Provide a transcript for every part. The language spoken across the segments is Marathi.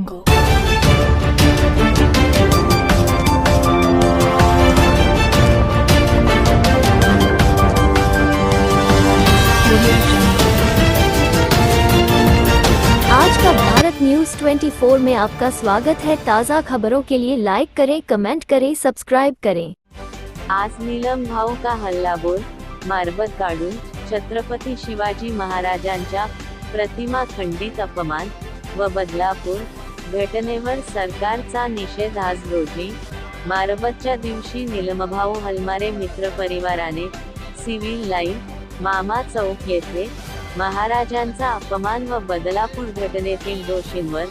jungle. आज का भारत न्यूज 24 में आपका स्वागत है ताज़ा खबरों के लिए लाइक करें कमेंट करें सब्सक्राइब करें आज नीलम भाऊ का हल्लाबोल मारबत काढून छत्रपती शिवाजी महाराजांच्या प्रतिमा खंडित अपमान व बदलापूर घटनेवर सरकारचा निषेध आज रोजी. मारबतच्या दिवशी निलमभाऊ हलमारे मित्र परिवाराने सिव्हिल लाईन मामा चौक येथे महाराजांचा अपमान व बदलापूर घटनेतील दोषींवर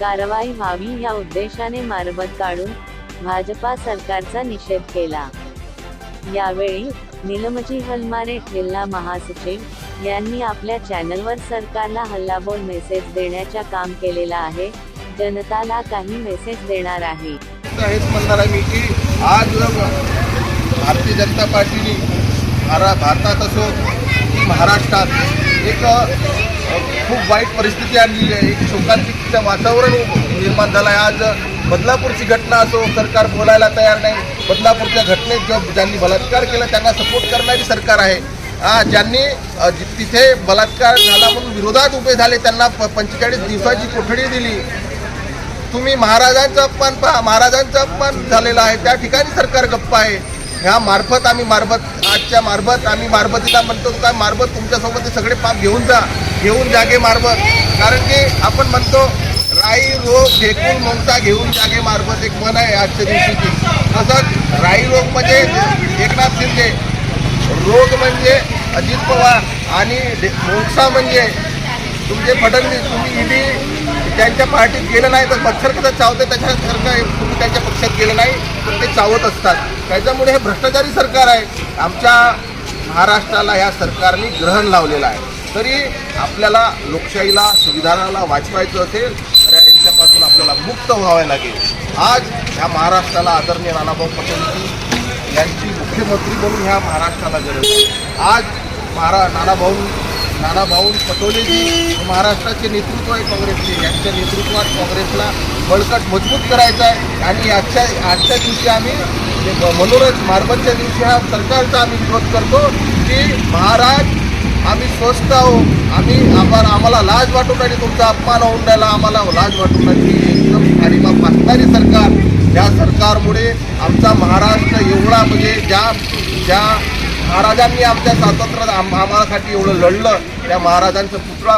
कारवाई व्हावी या उद्देशाने मारबत काढून भाजपा सरकारचा निषेध केला. यावेळी निलमजी हलमारे जिल्हा महासचिव यांनी आपल्या चॅनलवर सरकारला हल्लाबोल मेसेज देण्याच्या काम केलेला आहे. जनताला काही मेसेज देणार आहे. हेच म्हणणार आहे मी की आज भारतीय जनता पार्टीने भारा भारतात असो की महाराष्ट्रात एक खूप वाईट परिस्थिती आणलेली आहे. एक शोकांतिकचं वातावरण निर्माण झालं आहे आज बदलापूरची घटना असो सरकार बोलायला तयार नाही. बदलापूरच्या घटनेत जो ज्यांनी बलात्कार केला त्यांना सपोर्ट करणारी सरकार आहे. ज्यांनी जि- तिथे बलात्कार झाला म्हणून विरोधात उभे झाले त्यांना प पंचेचाळीस दिवसाची कोठडी दिली. तुम्ही महाराजांचा अपमान पहा. महाराजांचा अपमान झालेला आहे. त्या ठिकाणी सरकार गप्प आहे. ह्या मार्फत आम्ही मार्फत आजच्या मार्फत आम्ही मारबतीला म्हणतो काय मार्फत तुमच्यासोबत ते सगळे पाप घेऊन जा. घेऊन जागे मार्फत कारण की आपण म्हणतो राई रोग फेकून ममता घेऊन जागे मार्फत एक मन आहे आजच्या दिवशीची. तसंच राई रोग म्हणजे एकनाथ शिंदे. रोग म्हणजे अजित पवार आणि डे- म्हणजे तुमचे फडणवीस. तुम्ही ईडी त्यांच्या पार्टीत गेलं नाही तर मच्छर कसं चावते त्याच्यासारखं तुम्ही त्यांच्या पक्षात गेलं नाही तर ते चावत असतात. त्याच्यामुळे हे भ्रष्टाचारी सरकार आहे. आमच्या महाराष्ट्राला या सरकारने ग्रहण लावलेलं आहे. तरी आपल्याला लोकशाहीला संविधानाला वाचवायचं असेल तर यांच्यापासून आपल्याला मुक्त व्हावे लागेल. आज ह्या महाराष्ट्राला आदरणीय नानाभाऊ पटेल यांची मुख्यमंत्री म्हणून ह्या महाराष्ट्राला गरज आज महारा नानाभाऊ नानाभाऊ पटोलेजी महाराष्ट्राचे नेतृत्व आहे काँग्रेसचे. यांच्या नेतृत्वात काँग्रेसला बळकट मजबूत करायचं आहे. आणि आजच्या आजच्या दिवशी आम्ही म्हणूनच मनोरथ मार्बतच्या दिवशी हा सरकारचा आम्ही विरोध करतो की महाराज आम्ही स्वस्त आहो आम्ही आम्हाला आम्हाला लाज वाटून राहिली तुमचा अपमान होऊन राहिला? आम्हाला लाज वाटून राहिली एकदम आणि मागणारी सरकार? या सरकारमुळे आमचा महाराष्ट्र एवढा म्हणजे ज्या ज्या महाराजांनी आमच्या स्वातंत्र्य आम आम्हासाठी एवढं लढलं. त्या महाराजांचा पुतळा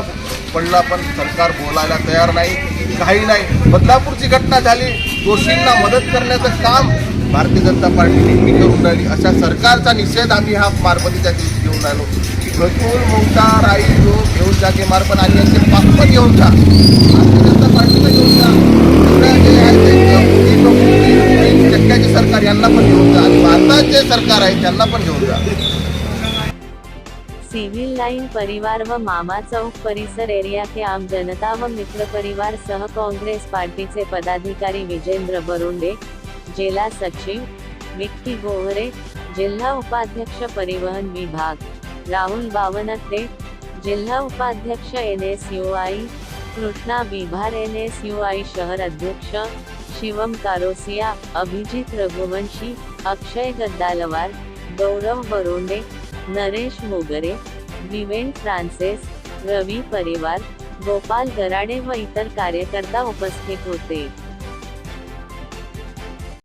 पडला पण सरकार बोलायला तयार नाही काही नाही. बदलापूरची घटना झाली. दोषींना मदत करण्याचं काम भारतीय जनता पार्टी नेहमी करून राहिली. अशा सरकारचा निषेध आम्ही हा मारबतीच्या दिवशी घेऊन राहिलो. की घटून ममता राई जो घेऊन जा के मारबत आणि यांचे पाप पण घेऊन जा. भारतीय जनता पार्टीला घेऊन जा. जे आहे चक्क्याचे सरकार यांना पण जे सरकार आहे त्यांना पण घेऊन जा. सिव्हिल लाईन परिवार व मामा चौक परिसर एरिया के आम जनता व मित्र परिवार सह काँग्रेस पार्टीचे पदाधिकारी विजेंद्र बरुंडे जिल्हा सचिव विक्की गोहरे जिल्हा उपाध्यक्ष परिवहन विभाग राहुल बावनते जिल्हा उपाध्यक्ष N S U I Krishna बिभार N S U I शहर अध्यक्ष शिवम कारोसिया अभिजित रघुवंशी अक्षय गद्दालवार गौरव बरोंडे नरेश मोगरे विवेन फ्रान्सिस रवी परिवार गोपाल गराडे व इतर कार्यकर्ता उपस्थित होते.